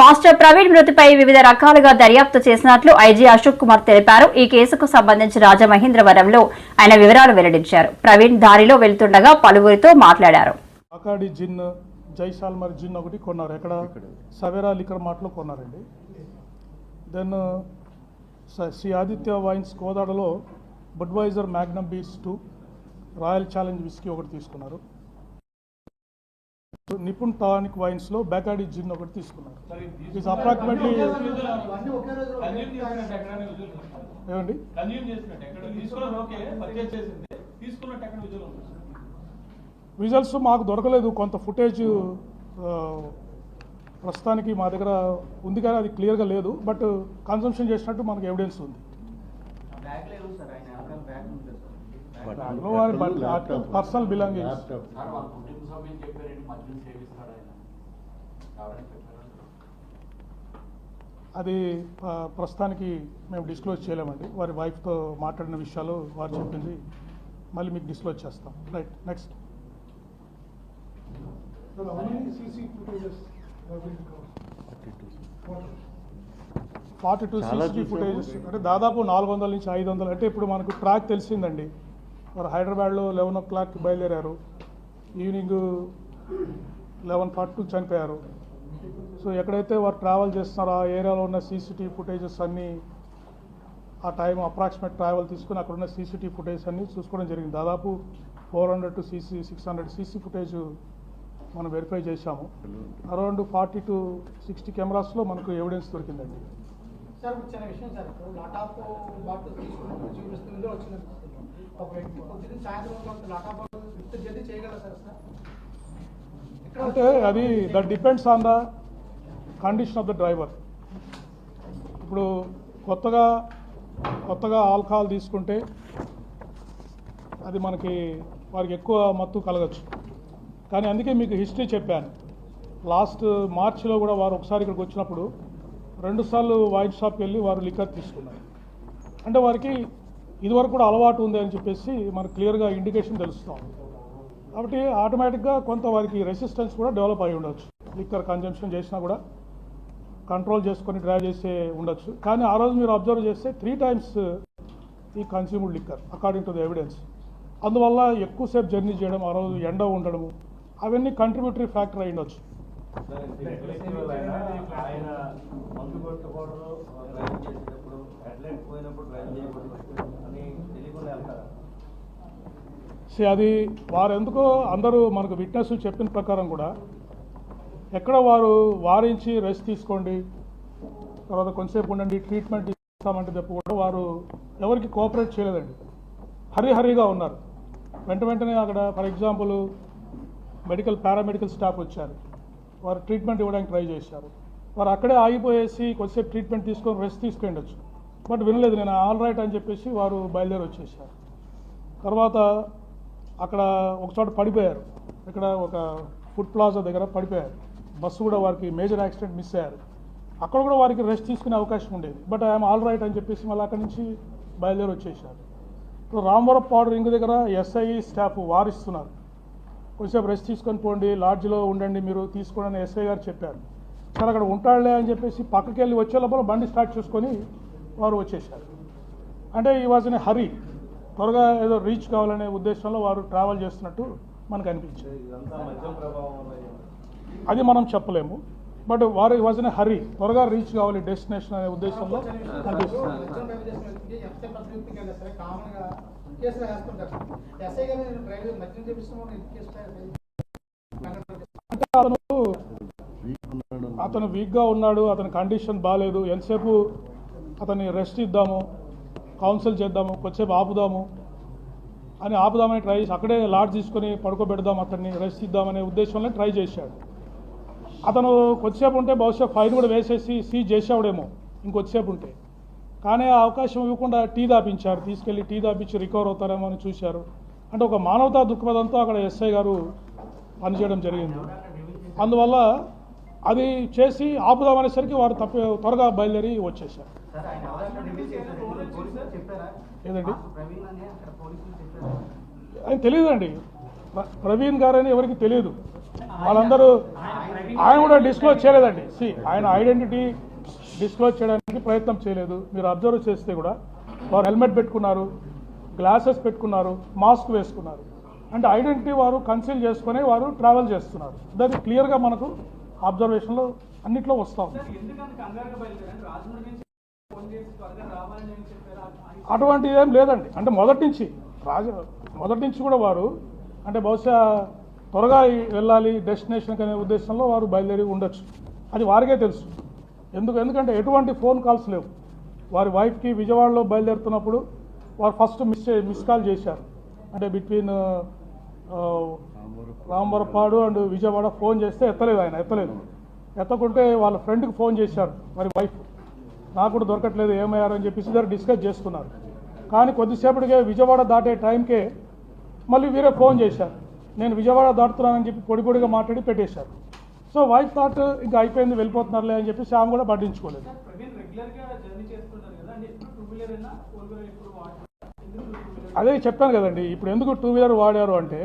Pastor Praveen మృతిపై వివిధ రకాలుగా దర్యాప్తు చేసినట్లు ఐజీ అశోక్ కుమార్ తెలిపారు. ఈ కేసుకు సంబంధించి రాజమహేంద్రవరంలో ఆయన వివరాలు వెల్లడించారు. ప్రవీణ్ దారిలో వెళ్తుండగా పలువురితో మాట్లాడారు. అకాడి జిన్ జైసాల్మర్ జిన్ ఒకటి కొన్నారు. ఎక్కడ? సవేరా లిక్కర్ మార్ట్లో కొన్నారండి. దెన్ స- Shri Aditya wines కోదాడలో Budweiser magnum beats two royal challenge whisky ఒకటి తీసుకున్నారు. నిపుణ్ టానిక్ వైన్స్లో బెకాడి జిన్ ఒకటి తీసుకున్నారు. It's approximately? ఏమండి? విజువల్స్ మాకు దొరకలేదు. కొంత ఫుటేజ్ ప్రస్తుతానికి మా దగ్గర ఉంది కానీ అది క్లియర్గా లేదు. బట్ కన్సంప్షన్ చేసినట్టు మనకు ఎవిడెన్స్ ఉంది. పర్సనల్ బిలాంగింగ్స్ సభ్యులు చెప్పారండి మద్యం సేవిస్తాడు ఆయన. చెప్పారు? అది ప్రస్తుతానికి మేము డిస్క్లోజ్ చేయలేమండి. వారి వైఫ్తో మాట్లాడిన విషయాలు వారు చెప్పింది. మళ్ళీ మీకు డిస్క్లోజ్ చేస్తాం. Right next forty two. CC చూసాము. ఫుటేజెస్ అంటే దాదాపు నాలుగు వందల నుంచి ఐదు వందలు అంటే ఇప్పుడు మనకు ట్రాక్ తెలిసిందండి. వారు హైదరాబాద్లో లెవెన్ ఓ క్లాక్కి బయలుదేరారు. ఈవినింగ్ లెవెన్ ఫార్టీ టూ చనిపోయారు. సో ఎక్కడైతే వారు ట్రావెల్ చేస్తున్నారో ఆ ఏరియాలో ఉన్న సీసీటీవీ ఫుటేజెస్ అన్నీ ఆ టైం అప్రాక్సిమేట్ ట్రావెల్ తీసుకుని అక్కడ ఉన్న సీసీటీవీ ఫుటేజ్ అన్నీ చూసుకోవడం జరిగింది. దాదాపు four hundred to CC six hundred CC footage మనం వెరిఫై చేశాము. అరౌండ్ ఫార్టీ టు సిక్స్టీ కెమెరాస్లో మనకు ఎవిడెన్స్ దొరికిందండి. సార్ చిన్న విషయం సార్. ఇప్పుడు లాటాప్ బాటిల్ తీసుకున్నట్టు చూపిస్తుంది వచ్చింది ఒక వ్యక్తి పొద్దున్న సాయంత్రం వరకు లాటాప్ విత్ జల్దీ చేయగలరా సార్ సార్ అంటే అది that depends on the condition of the driver. ఇప్పుడు కొత్తగా కొత్తగా ఆల్కహాల్ తీసుకుంటే అది మనకి వారికి ఎక్కువ మత్తు కలగచ్చు. కానీ అందుకే మీకు హిస్టరీ చెప్పాను. లాస్ట్ మార్చిలో కూడా వారు ఒకసారి ఇక్కడికి వచ్చినప్పుడు రెండుసార్లు వైన్ షాప్కి వెళ్ళి వారు లిక్కర్ తీసుకున్నారు. అంటే వారికి ఇదివరకు కూడా అలవాటు ఉంది అని చెప్పేసి మనకు క్లియర్గా ఇండికేషన్ తెలుస్తాం కాబట్టి ఆటోమేటిక్గా కొంత వారికి రెసిస్టెన్స్ కూడా డెవలప్ అయి ఉండొచ్చు. లిక్కర్ కన్జంప్షన్ చేసినా కూడా కంట్రోల్ చేసుకొని డ్రైవ్ చేసే ఉండొచ్చు. కానీ ఆ రోజు మీరు అబ్జర్వ్ చేస్తే త్రీ టైమ్స్ uh, ఈ consumed liquor according to the evidence అందువల్ల ఎక్కువసేపు జర్నీ చేయడం ఆ రోజు ఎండ ఉండడము అవన్నీ కంట్రిబ్యూటరీ ఫ్యాక్టర్ అయి ఉండొచ్చు. ఆయన మందు చేసేటప్పుడు హెడ్లైట్ పోయినప్పుడు చేయకూడదు అని తెలియకుండా వెళ్తారా అది వారు ఎందుకో అందరూ మనకు విట్నెస్ చెప్పిన ప్రకారం కూడా ఎక్కడ వారు వారించి రెస్ట్ తీసుకోండి తర్వాత కొంతసేపు ఉండండి ట్రీట్మెంట్ ఇస్తామంటే తప్ప కూడా వారు ఎవరికి కోఆపరేట్ చేయలేదండి. హరి హరిగా ఉన్నారు. వెంట వెంటనే అక్కడ for example medical paramedical staff వచ్చారు. వారు ట్రీట్మెంట్ ఇవ్వడానికి ట్రై చేశారు. వారు అక్కడే ఆగిపోయేసి కొద్దిసేపు ట్రీట్మెంట్ తీసుకొని రెస్ట్ తీసుకుండొచ్చు బట్ వినలేదు నేను ఆల్ రైట్ అని చెప్పేసి వారు బయలుదేరి వచ్చేసారు తర్వాత అక్కడ ఒకచోట పడిపోయారు. ఇక్కడ ఒక ఫుడ్ ప్లాజా దగ్గర పడిపోయారు. బస్సు కూడా వారికి మేజర్ యాక్సిడెంట్ మిస్ అయ్యారు. అక్కడ కూడా వారికి రెస్ట్ తీసుకునే అవకాశం ఉండేది. బట్ ఐఎమ్ ఆల్ రైట్ అని చెప్పేసి మళ్ళీ అక్కడి నుంచి బయలుదేరి వచ్చేసారు ఇప్పుడు రామవరం పౌడర్ రింగ్ దగ్గర ఎస్ఐ స్టాఫ్ వారిస్తున్నారు. కొంచెంసేపు రెస్ట్ తీసుకొని పోండి లాడ్జ్లో ఉండండి మీరు తీసుకోండి అని ఎస్ఐ గారు చెప్పారు. సరే అక్కడ ఉంటాడులే అని చెప్పేసి పక్కకి వెళ్ళి వచ్చే లోపల బండి స్టార్ట్ చేసుకొని వారు వచ్చేసారు. అంటే ఈ వాజ్ ఇన్ హరి త్వరగా ఏదో రీచ్ కావాలనే ఉద్దేశంలో వారు ట్రావెల్ చేస్తున్నట్టు మనకు అనిపించింది. అది మనం చెప్పలేము. బట్ వారు వాజ్ ఇన్ హరి త్వరగా రీచ్ కావాలి డెస్టినేషన్ అనే ఉద్దేశంలో అనిపిస్తుంది. కేసులు ఎస్ఐ గారు నేను ప్రైవేట్ మద్యం చేపిస్తున్నాను నేను కేసు అతను అతను వీక్గా ఉన్నాడు అతని కండిషన్ బాగాలేదు ఎంతసేపు అతన్ని రెస్ట్ ఇద్దాము కౌన్సిల్ చేద్దాము కొద్దిసేపు ఆపుదాము అని ఆపుదామని ట్రై చేసి అక్కడే లాడ్ తీసుకొని పడుకోబెడదాం అతన్ని రెస్ట్ ఇద్దామనే ఉద్దేశంలో ట్రై చేశాడు. అతను కొద్దిసేపు ఉంటే బహుశా ఫైన్ కూడా వేసేసి సీజ్ చేసేవాడేమో ఇంకొద్దిసేపు ఉంటే. కానీ ఆ అవకాశం ఇవ్వకుండా టీ దాపించారు తీసుకెళ్ళి టీ దాపించి రికవర్ అవుతారేమో అని చూశారు. అంటే ఒక మానవతా దృక్పథంతో అక్కడ ఎస్ఐ గారు పనిచేయడం జరిగింది. అందువల్ల అది చేసి ఆపుదామనేసరికి వారు తప్ప త్వరగా బయలుదేరి వచ్చేసారు ఏదండి? ఆయన తెలియదండి. ప్ర- ప్రవీణ్ గారని ఎవరికి తెలియదు. వాళ్ళందరూ ఆయన ఆయన కూడా డిస్క్లోజ్ చేయలేదండి. సి ఆయన ఐడెంటిటీ డిస్క్లోజ్ చేయడానికి ప్రయత్నం చేయలేదు. మీరు అబ్జర్వ్ చేస్తే కూడా వారు హెల్మెట్ పెట్టుకున్నారు గ్లాసెస్ పెట్టుకున్నారు మాస్క్ వేసుకున్నారు. అంటే ఐడెంటిటీ వారు కన్సీల్ చేసుకొని వారు ట్రావెల్ చేస్తున్నారు. దాన్ని క్లియర్గా మనకు అబ్జర్వేషన్లో అన్నిట్లో వస్తూ అటువంటిది ఏం లేదండి. అంటే మొదటి నుంచి రాజ మొదటి నుంచి కూడా వారు అంటే బహుశా త్వరగా వెళ్ళాలి డెస్టినేషన్కి అనే ఉద్దేశంలో వారు బయలుదేరి ఉండొచ్చు. అది వారికే తెలుసు. ఎందుకు ఎందుకంటే ఎటువంటి ఫోన్ కాల్స్ లేవు. వారి వైఫ్కి విజయవాడలో బయలుదేరుతున్నప్పుడు వారు ఫస్ట్ మిస్ చే- మిస్ కాల్ చేశారు. అంటే between uh, uh, Rambarapadu and Vijayawada phone చేస్తే ఎత్తలేదు ఆయన ఎత్తలేదు. ఎత్తకుంటే వాళ్ళ ఫ్రెండ్కి ఫోన్ చేశారు మరి వైఫ్ నాకు కూడా దొరకట్లేదు ఏమయ్యారని చెప్పేసి ఇద్దరు డిస్కస్ చేసుకున్నారు. కానీ కొద్దిసేపటికే విజయవాడ దాటే టైంకే మళ్ళీ వీరే ఫోన్ చేశారు. నేను విజయవాడ దాటుతున్నానని చెప్పి పొడి పొడిగా మాట్లాడి పెట్టేశారు. సో వైఫ్ థాట్ ఇంకా అయిపోయింది వెళ్ళిపోతున్నారులే అని చెప్పి ఆమె కూడా పట్టించుకోలేదు. అదే చెప్పాను కదండి ఇప్పుడు ఎందుకు టూ వీలర్ వాడారు అంటే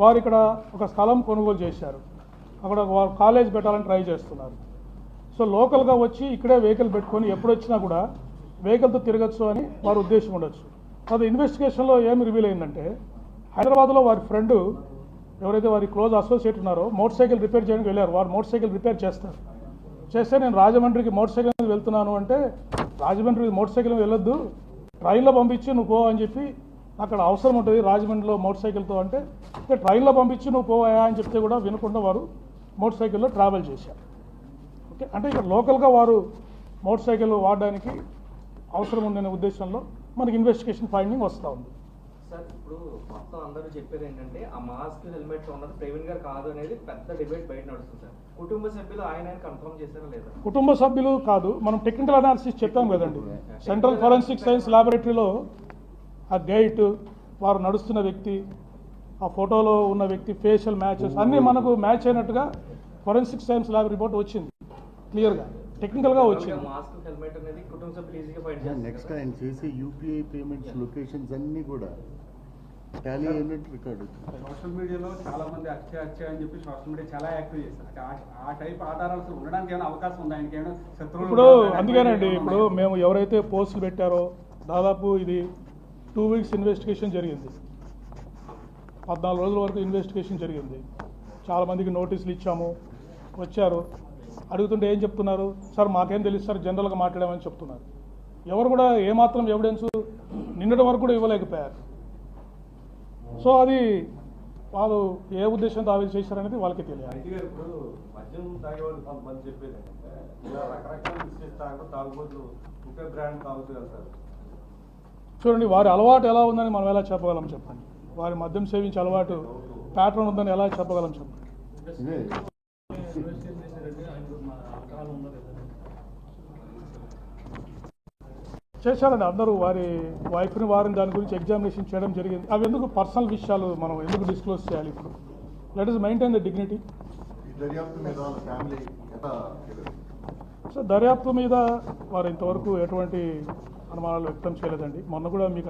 వారు ఇక్కడ ఒక స్థలం కొనుగోలు చేశారు. అక్కడ వారు కాలేజ్ పెట్టాలని ట్రై చేస్తున్నారు. సో లోకల్గా వచ్చి ఇక్కడే వెహికల్ పెట్టుకొని ఎప్పుడు వచ్చినా కూడా వెహికల్తో తిరగచ్చు అని వారి ఉద్దేశం ఉండొచ్చు. అది ఇన్వెస్టిగేషన్లో ఏమి రివీల్ అయిందంటే హైదరాబాద్లో వారి ఫ్రెండ్ ఎవరైతే వారి క్లోజ్ అసోసియేట్ ఉన్నారో మోటార్ సైకిల్ రిపేర్ చేయడానికి వెళ్ళారు. వారు మోటార్ సైకిల్ రిపేర్ చేస్తారు. చేస్తే నేను రాజమండ్రికి మోటార్ సైకిల్ మీద వెళ్తున్నాను అంటే రాజమండ్రికి మోటార్ సైకిల్ వెళ్ళొద్దు. ట్రైన్లో పంపించి నువ్వు పో అని చెప్పి అక్కడ అవసరం ఉంటుంది రాజమండ్రిలో మోటార్ సైకిల్తో అంటే. "ఇక ట్రైన్లో పంపించి నువ్వు పోవాయా అని చెప్తే కూడా వినకుండా వారు మోటార్ సైకిల్లో ట్రావెల్ చేశారు. ఓకే? అంటే ఇక్కడ లోకల్గా వారు మోటార్ సైకిల్ వాడడానికి అవసరం ఉందనే ఉద్దేశంలో మనకి ఇన్వెస్టిగేషన్ ఫైండింగ్ వస్తూ ఉంది. సార్ ఇప్పుడు మొత్తం అందరూ చెప్పేది ఏంటంటే ఆ మాస్క్ హెల్మెట్ ఉన్నది ప్రవీణ్ గారు కాదు అనేది పెద్ద డిబేట్ బయట నడుస్తుంది సార్. కుటుంబ సభ్యులు ఆయన ఆయన కన్ఫర్మ్ చేశారా లేదా? కుటుంబ సభ్యులు కాదు మనం టెక్నికల్ అనాలిసిస్ చెప్పాం కదండి. సెంట్రల్ ఫోరెన్సిక్ సైన్స్ ల్యాబొరేటరీలో ఆ గైట్ వారు నడుస్తున్న వ్యక్తి ఆ ఫోటోలో ఉన్న వ్యక్తి ఫేషియల్ మ్యాచెస్ అన్నీ మనకు మ్యాచ్ అయినట్టుగా ఫోరెన్సిక్ సైన్స్ ల్యాబ్ రిపోర్ట్ వచ్చింది. క్లియర్గా టెక్నికల్గా వచ్చింది. మాస్క్ హెల్మెట్ అనేది కుటుంబ సభ్యులు ఈజీగా ఫైట్ నెక్స్ట్ ఆయన చేసే యూపీఐ పేమెంట్స్ లొకేషన్స్ అన్నీ కూడా టాలీ అయినట్టు రికార్డ్ సోషల్ మీడియాలో చాలా మంది హత్య హత్య అని చెప్పి సోషల్ మీడియా చాలా యాక్టివ్ చేస్తారు. అంటే ఆ- టైప్ ఆధారాలు అసలు ఉండడానికి ఏమైనా అవకాశం ఉందా? ఆయనకి ఏమైనా శత్రువులు ఇప్పుడు? అందుకేనండి ఇప్పుడు మేము ఎవరైతే పోస్టులు పెట్టారో దాదాపు ఇది టూ వీక్స్ ఇన్వెస్టిగేషన్ జరిగింది. పద్నాలుగు రోజుల వరకు ఇన్వెస్టిగేషన్ జరిగింది. చాలా మందికి నోటీసులు ఇచ్చాము వచ్చారు. అడుగుతుంటే ఏం చెప్తున్నారు? సార్ మాకేం తెలుసు సార్ జనరల్గా మాట్లాడామని చెప్తున్నారు. ఎవరు కూడా ఏమాత్రం ఎవిడెన్స్ నిన్నటి వరకు కూడా ఇవ్వలేకపోయారు. సో అది వాళ్ళు ఏ ఉద్దేశంతో ఆవేశ చేశారనేది వాళ్ళకి తెలియాలి. వెళ్తారు చూడండి వారి అలవాటు ఎలా ఉందని మనం ఎలా చెప్పగలం చెప్పండి? వారి మద్యం సేవించే అలవాటు ప్యాటర్న్ ఉందని ఎలా చెప్పగలం చెప్పండి ఇదే చేశారండి అందరూ వారి వైఫ్ని వారిని దాని గురించి ఎగ్జామినేషన్ చేయడం జరిగింది. అవి ఎందుకు పర్సనల్ విషయాలు మనం ఎందుకు డిస్క్లోజ్ చేయాలి ఇప్పుడు? Let us maintain the dignity so దర్యాప్తు మీద వారు ఇంతవరకు ఎటువంటి అనుమానాలు వ్యక్తం చేయలేదండి. మొన్న కూడా మీకు